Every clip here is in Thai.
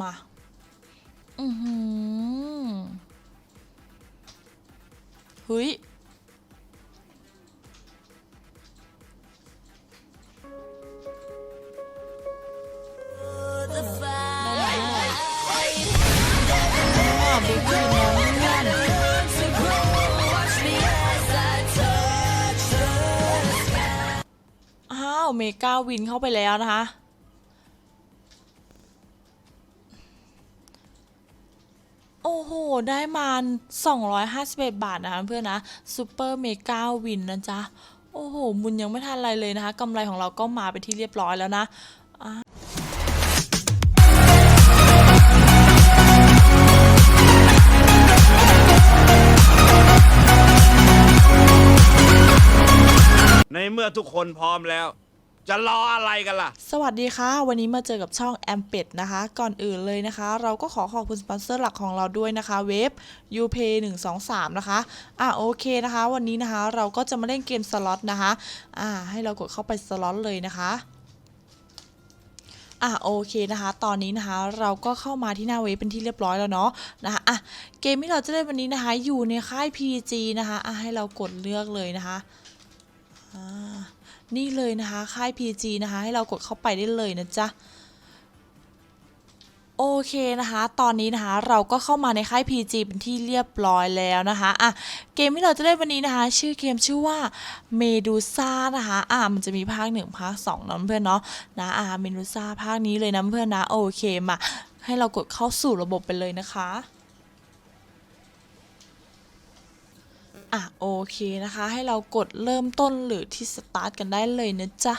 มา อือหือเฮ้ย อ้าว เมกาวินเข้าไปแล้วนะคะ อ้โห ได้มา 251 บาทนะคะเพื่อนนะซูเปอร์เมกาวินนะจ๊ะ โอ้โห มุนยังไม่ทันอะไรเลยนะคะกำไรของเราก็มาไปที่เรียบร้อยแล้วนะในเมื่อทุกคนพร้อมแล้ว จะรออะไรกันล่ะ สวัสดีค่ะ วันนี้มาเจอกับช่องแอมเป็ดนะคะ ก่อนอื่นเลยนะคะ เราก็ขอขอบคุณสปอนเซอร์หลักของเราด้วยนะคะ เว็บ UPay 123นะคะ อะโอเคนะคะ วันนี้นะคะเราก็จะมาเล่นเกมสล็อตนะคะ อ่า ให้เรากดเข้าไปสล็อตเลยนะคะอะโอเคนะคะ ตอนนี้นะคะเราก็เข้ามาที่หน้าเว็บเป็นที่เรียบร้อยแล้วเนาะนะคะอะเกมที่เราจะเล่นวันนี้นะคะ อยู่ในค่าย PG นะคะอะให้เรากดเลือกเลยนะคะอ่า นี่เลยนะคะ ค่าย PG นะคะ ให้เรากดเข้าไปได้เลยนะจ๊ะโอเคนะคะ ตอนนี้นะคะเราก็เข้ามาในค่าย PG เป็นที่เรียบร้อยแล้วนะคะอะเกมที่เราจะเล่นวันนี้นะคะ ชื่อเกมชื่อว่าเมดูซ่านะคะอะมันจะมีภาคหนึ่งภาคสองเนาะเพื่อนเนาะนะอ่าเมนูซ่าภาคนี้เลยนะเพื่อนนะโอเคมาให้เรากดเข้าสู่ระบบไปเลยนะคะ อะโอเคนะคะ ให้เรากดเริ่มต้นหรือที่สตาร์ทกันได้เลยนะจ๊ะ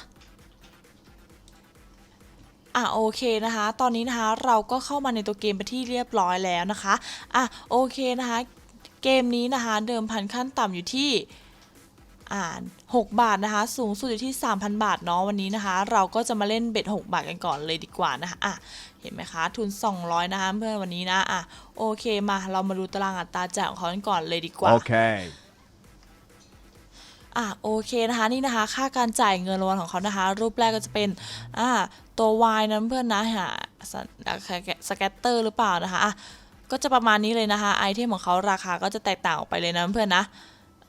อะโอเคนะคะ ตอนนี้นะคะเราก็เข้ามาในตัวเกมไปที่เรียบร้อยแล้วนะคะอะโอเคนะคะ เกมนี้นะคะเดิมพันขั้นต่ำอยู่ที่อ่า6บาทนะคะ สูงสุดอยู่ที่ 3,000 บาทเนาะวันนี้นะคะ เราก็จะมาเล่นเบ็ด6บาทกันก่อนเลยดีกว่านะคะอะเห็นไหมคะ ทุน 200 นะคะเพื่อนวันนี้นะอะโอเคมาเรามาดูตารางอัตราจ่ายของเขากันก่อนเลยดีกว่า Okay. อ่ อะโอเคนะคะนี่นะคะ ค่าการจ่ายเงินรางวัลของเขานะคะ รูปแรกก็จะเป็นอ่าตัว Y นั้นเพื่อนนะหาสสแกตเตอร์หรือเปล่านะคะอะก็จะประมาณนี้เลยนะคะไอเทมของเขาราคาก็จะแตกต่างออกไปเลยนะเพื่อนนะ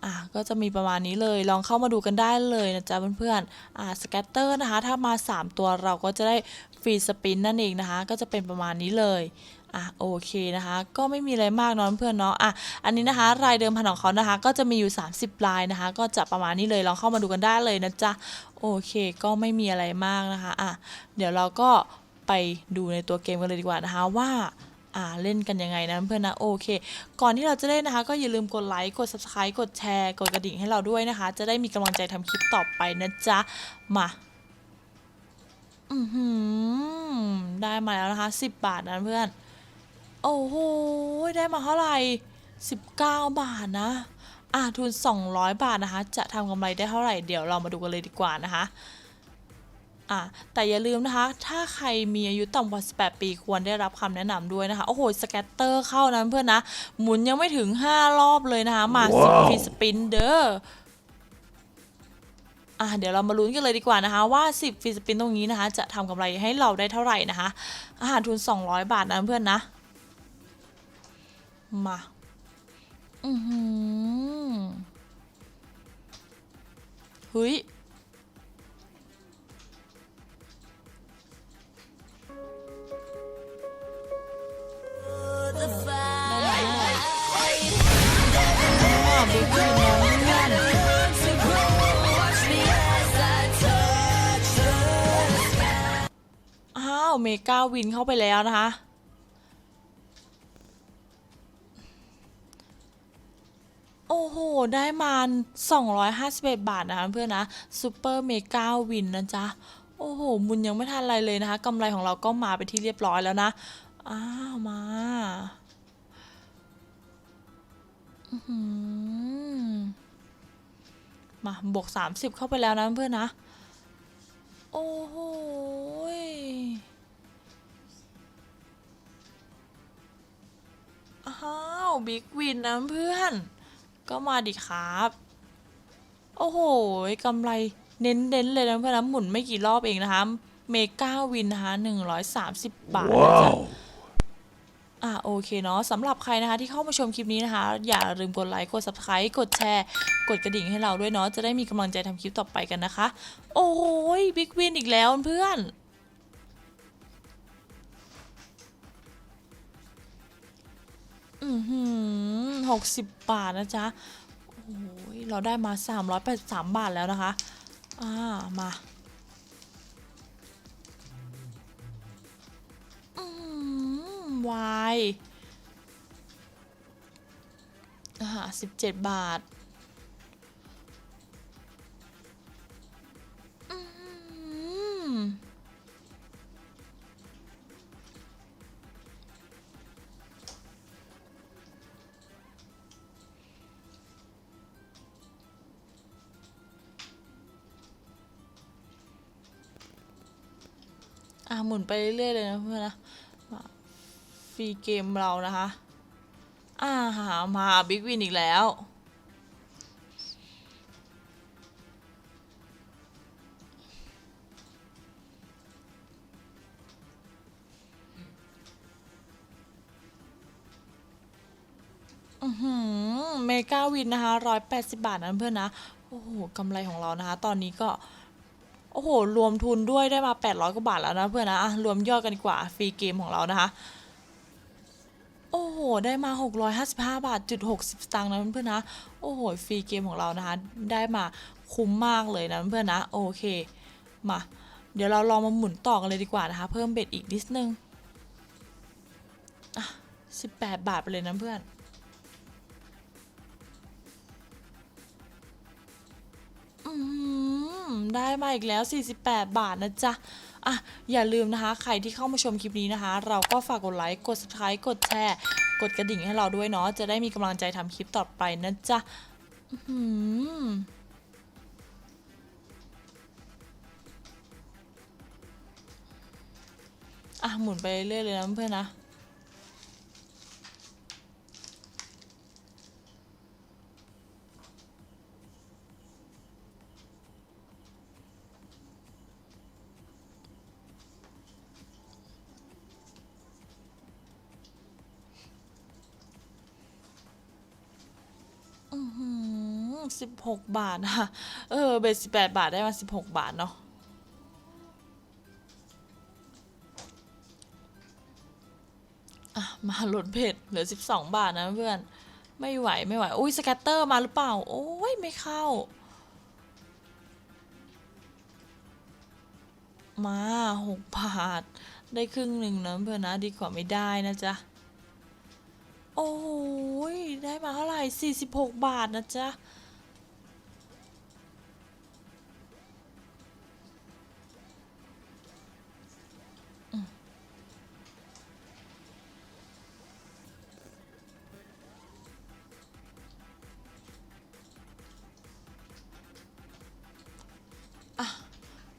อะก็จะมีประมาณนี้เลยลองเข้ามาดูกันได้เลยนะจ๊ะเพื่อนๆอ่าสแกตเตอร์นะคะ ถ้ามา 3 ตัวเราก็จะได้ฟรีสปินนั่นเองนะคะ ก็จะเป็นประมาณนี้เลย อะโอเคนะคะ ก็ไม่มีอะไรมากเนอะเพื่อนเนาะอะอันนี้นะคะ รายเดิมพันของเขานะคะ ก็จะมีอยู่ 30รายนะคะ ก็จะประมาณนี้เลยลองเข้ามาดูกันได้เลยนะจ๊ะโอเคก็ไม่มีอะไรมากนะคะอะเดี๋ยวเราก็ไปดูในตัวเกมกันเลยดีกว่านะคะว่าอ่าเล่นกันยังไงนะเพื่อนนะโอเค ก่อนที่เราจะเล่นนะคะ ก็อย่าลืมกดไลค์กด subscribe กดแชร์กดกระดิ่งให้เราด้วยนะคะ จะได้มีกำลังใจทำคลิปต่อไปนะจ๊ะมาอือหือได้มาแล้วนะคะ 10 บาทนะเพื่อน โอ้โห ได้มาเท่าไหร่ 19 บาทนะ อะทุน 200 บาทนะคะ จะทำกำไรได้เท่าไหร่ เดี๋ยวเรามาดูกันเลยดีกว่านะคะ อะแต่อย่าลืมนะคะ ถ้าใครมีอายุต่ำกว่า 18 ปีควรได้รับคำแนะนำด้วยนะคะ โอ้โห สแกตเตอร์เข้านะเพื่อนนะ หมุนยังไม่ถึง 5 รอบเลยนะคะ มาสิว้าวฟรีสปินเด้ออะเดี๋ยวเรามาลุ้นกันเลยดีกว่านะคะว่า 10ฟรีสปินตรงนี้นะคะ จะทำกำไรให้เราได้เท่าไหร่นะคะ อาหารทุน 200 บาทนะเพื่อนนะ มา อือหือเฮ้ยได้ไหมอะบิ๊กวินนะเพื่อนอ้าว เมกาวินเข้าไปแล้วนะคะ โอ้โห ได้มา 251 บาทนะคะเพื่อนนะซูเปอร์เมกาวินนะจ๊ะ โอ้โห มุนยังไม่ทันอะไรเลยนะคะกำไรของเราก็มาไปที่เรียบร้อยแล้วนะ อ้าว มาอื้อหือมาบวก 30 เข้าไปแล้วนะเพื่อนนะ โอ้โหอ้าว บิ๊กวินนะเพื่อน ก็มาดิครับ โอ้โหกำไรเน้นๆเลยนะเพื่อนนะหมุนไม่กี่รอบเองนะคะ เมกาวินนะคะ130บาทนะจ๊ะอะโอเคเนาะสำหรับใครนะคะที่เข้ามาชมคลิปนี้นะคะ อย่าลืมกดไลค์กด subscribe กดแชร์ กดกระดิ่งให้เราด้วยเนาะจะได้มีกำลังใจทำคลิปต่อไปกันนะคะ โอ้ยบิ๊กวินอีกแล้วเพื่อน อือหือหกสิบบาทนะจ๊ะ โอ้ยเราได้มา383บาทแล้วนะคะ อ่า มาอืมวายอ่าสิบเจ็ดบาท หมุนไปเรื่อยๆเลยนะเพื่อนนะฟรีเกมเรานะคะอ่าหามาบิ๊กวินอีกแล้วอือเมกาวินนะคะร้อยแปดสิบาทนะเพื่อนนะ โอ้โหกำไรของเรานะคะ ตอนนี้ก็ โอ้โห รวมทุนด้วยได้มา 800 กว่าบาทแล้วนะเพื่อนนะะรวมยอดกันดีกว่าฟรีเกมของเรานะคะ โอ้โห ได้มา 655 บาทจุด60สตางค์นะเพื่อนๆนะ โอ้โห ฟรีเกมของเรานะคะ ได้มาคุ้มมากเลยนะเพื่อนๆนะ โอเค มา เดี๋ยวเราลองมาหมุนต่อกันเลยดีกว่านะคะ เพิ่มเบ็ดอีกนิดนึงอะ18 บาทไปเลยนะเพื่อน ได้มาอีกแล้ว 48 บาทนะจ๊ะอะอย่าลืมนะคะ ใครที่เข้ามาชมคลิปนี้นะคะ เราก็ฝากกดไลค์ กด subscribe กดแชร์ กดกระดิ่งให้เราด้วยเนาะ จะได้มีกำลังใจทำคลิปต่อไปนะจ๊ะอื้อหืออะหมุนไปเรื่อยเลยนะเพื่อนนะ 16 บาทค่ะ เออ เบส18 บาทได้มา 16 บาทเนาะอะมาหล่นเพจเหลือ 12 บาทนะเพื่อน ไม่ไหวไม่ไหว อุ้ยสแกตเตอร์มาหรือเปล่า โอ้ยไม่เข้า มา 6 บาท ได้ครึ่งหนึ่งนะเพื่อนนะดีกว่าไม่ได้นะจ๊ะ โอ้ยได้มาเท่าไหร่ 46 บาทนะจ๊ะ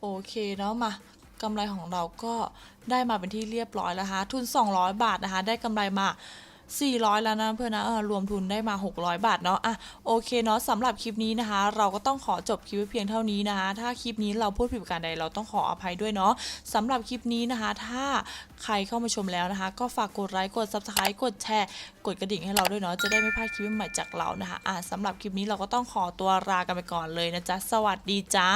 โอเคเนาะมากำไรของเราก็ได้มาเป็นที่เรียบร้อยแล้วนะทุน 200 บาทนะคะ ได้กำไรมา 400 แล้วนะเพื่อนนะเออรวมทุนได้มา 600 บาทเนาะอะโอเคเนาะสำหรับคลิปนี้นะคะ เราก็ต้องขอจบคลิปเพียงเท่านี้นะคะ ถ้าคลิปนี้เราพูดผิดประการใดเราต้องขออภัยด้วยเนาะสำหรับคลิปนี้นะคะ ถ้าใครเข้ามาชมแล้วนะคะ ก็ฝากกดไลค์กด subscribe กดแชร์กดกระดิ่งให้เราด้วยเนาะจะได้ไม่พลาดคลิปใหม่จากเรานะคะอะสำหรับคลิปนี้เราก็ต้องขอตัวลากันไปก่อนเลยนะจ๊ะสวัสดีจ้า